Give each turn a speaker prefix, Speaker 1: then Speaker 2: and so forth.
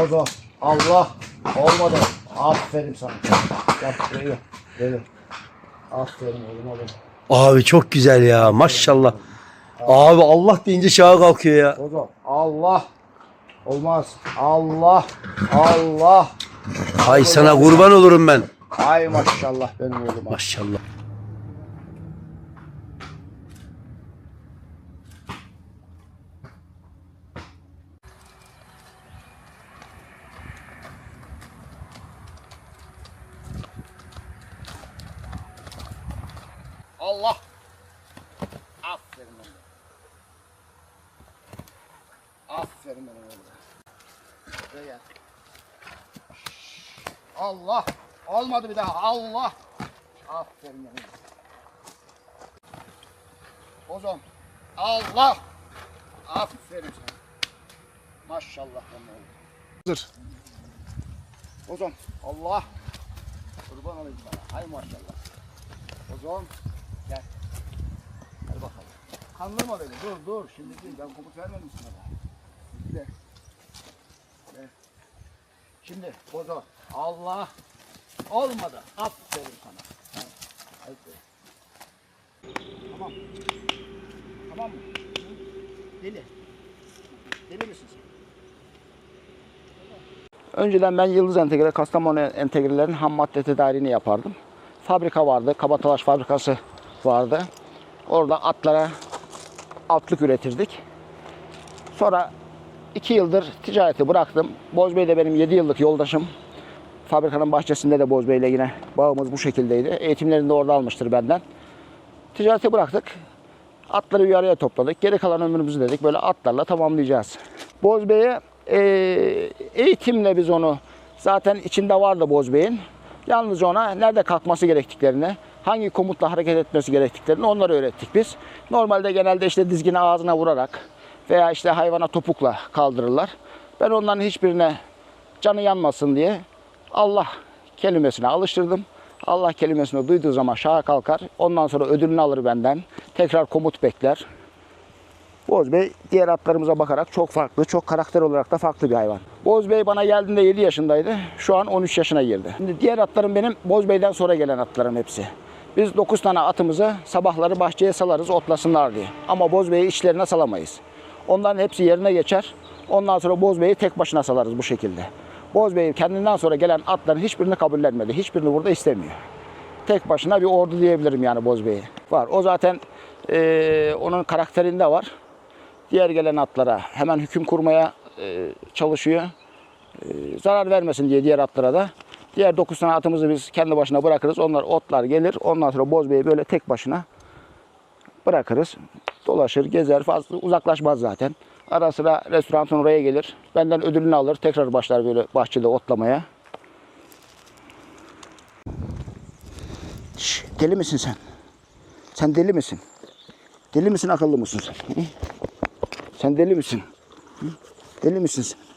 Speaker 1: Bozo. Allah. Olmadı. Aferin sana. Gel geliyor. Geliyor. Aferin oğlum oğlum.
Speaker 2: Abi çok güzel ya maşallah. Abi Allah deyince şaha kalkıyor ya.
Speaker 1: Bozo. Allah. Olmaz. Allah. Allah.
Speaker 2: Hay sana kurban olurum ben.
Speaker 1: Ay maşallah benim oğluma.
Speaker 2: Maşallah.
Speaker 1: Allah. Aferin oğlum. Aferin oğluma. Buraya gel. Allah. Olmadı bir daha. Allah. Aferin oğluma. Bozom. Allah. Aferin sana. Maşallah oğlum. Dur. Bozom. Allah. Kurban olayım sana. Hay maşallah. Bozom. Gel. Hadi bakalım. Kandırma beni. Dur dur. Şimdi değil. Ben komut vermedim sana. Gel. Gel. Şimdi bozo. Allah. Olmadı. Aferin sana. Aferin. Tamam. Tamam mı? Deli. Deli misin sen? Önceden ben Yıldız Entegre, Kastamonu Entegre'lerin ham madde tedariğini yapardım. Fabrika vardı, kabataş fabrikası vardı. Orada atlara altlık üretirdik. Sonra iki yıldır ticareti bıraktım. Bozbey de benim 7 yıllık yoldaşım. Fabrikanın bahçesinde de Bozbey ile yine bağımız bu şekildeydi. Eğitimlerini de orada almıştır benden. Ticareti bıraktık. Atları bir araya topladık. Geri kalan ömrümüzü dedik böyle atlarla tamamlayacağız. Bozbey'e eee, eğitimle biz onu zaten içinde vardı Bozbey'in. Yalnızca ona nerede kalkması gerektiklerini, hangi komutla hareket etmesi gerektiklerini onları öğrettik biz. Normalde genelde işte dizgini ağzına vurarak veya işte hayvana topukla kaldırırlar. Ben onların hiçbirine canı yanmasın diye Allah kelimesine alıştırdım. Allah kelimesini duyduğu zaman şaha kalkar. Ondan sonra ödülünü alır benden. Tekrar komut bekler. Boz Bey diğer atlarımıza bakarak çok farklı, çok karakter olarak da farklı bir hayvan. Boz Bey bana geldiğinde 7 yaşındaydı. Şu an 13 yaşına girdi. Şimdi diğer atlarım benim Boz Bey'den sonra gelen atlarım hepsi. Biz 9 tane atımızı sabahları bahçeye salarız otlasınlar diye. Ama Boz Bey'i içlerine salamayız. Onların hepsi yerine geçer. Ondan sonra Boz Bey'i tek başına salarız bu şekilde. Boz Bey kendinden sonra gelen atların hiçbirini kabullenmedi. Hiçbirini burada istemiyor tek başına bir ordu diyebilirim yani Boz Bey'i. Var. O zaten eee, onun karakterinde var. Diğer gelen atlara hemen hüküm kurmaya eee, çalışıyor. Eee, zarar vermesin diye diğer atlara da. Diğer 9 tane atımızı biz kendi başına bırakırız. Onlar otlar gelir. Ondan sonra Boz Bey'i böyle tek başına bırakırız. Dolaşır, gezer. Fazla uzaklaşmaz zaten. Ara sıra restoranın oraya gelir. Benden ödülünü alır. Tekrar başlar böyle bahçede otlamaya. Şş, deli misin sen? Sen deli misin? Deli misin akıllı mısın sen? Sen deli misin? Deli misin sen?